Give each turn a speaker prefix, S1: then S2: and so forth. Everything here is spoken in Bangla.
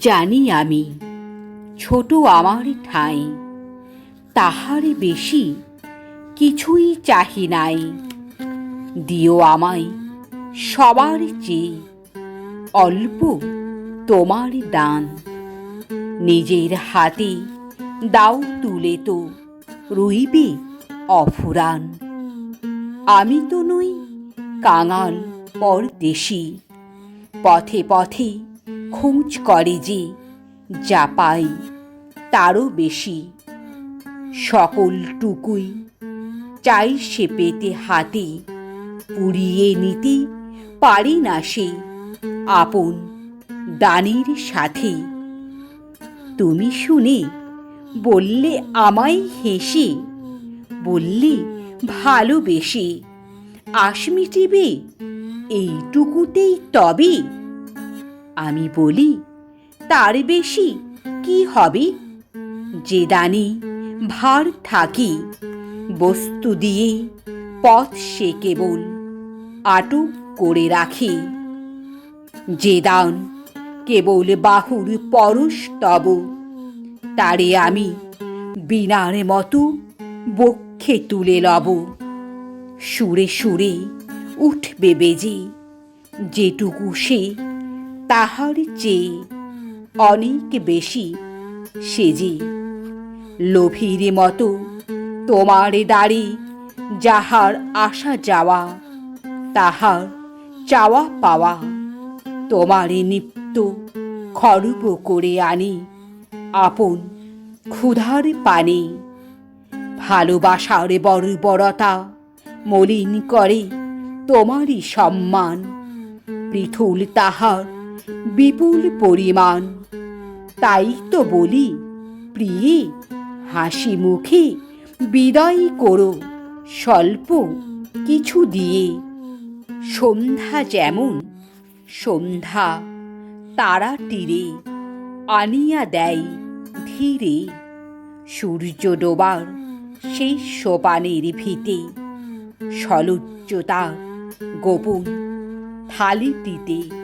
S1: জানি আমি, ছোট আমার ঠাঁই। তাহার বেশি কিছুই চাহি নাই। দিও আমায় সবার চেয়ে অল্প তোমার দান। নিজের হাতে দাও তুলে তো রইবে অফুরান। আমি তো নই কাঙাল পরদেশি, পথে পথে খোঁজ করে যে যা পাই তারও বেশি। সকলটুকুই চাই সে পেতে হাতে, পুড়িয়ে নিতে পারি না সে আপন দানের সাথে। তুমি শুনে বললে আমায় হেসে, বললে ভালোবেসে আশ মিটিবে এইটুকুতেই তবে আমি বলি, তার বেশি কি হবে? যে দানে ভার থাকি, বস্তু দিয়ে পথ সে কেবল আটক করে রাখে। যে দান কেবল বাহুর পরশ তব, তারে আমি বিনার মতো বক্ষে তুলে লব। সুরে সুরে উঠবে বেজে যেটুকু সে তাহার চেয়ে অনেক বেশি সেজে লোভীর মতো তোমার দাড়ি যাহার আসা যাওয়া, তাহার চাওয়া পাওয়া তোমারে নিত্য খরুপ করে আনি আপন ক্ষুধার পানে। ভালোবাসার বর্বরতা মলিন করে তোমারই সম্মান, পৃথুল তাহার বিপুল পরিমাণ। তাই তো বলি, প্রিয়ে, হাসি মুখে বিদায় করো স্বল্প কিছু দিয়ে। সন্ধ্যা যেমন, সন্ধ্যা তারা তীরে আনিয়া দেয় ধীরে। সূর্য ডোবার সেই সোপানের ভিতে সলজ্জতা গোপন থালিটিতে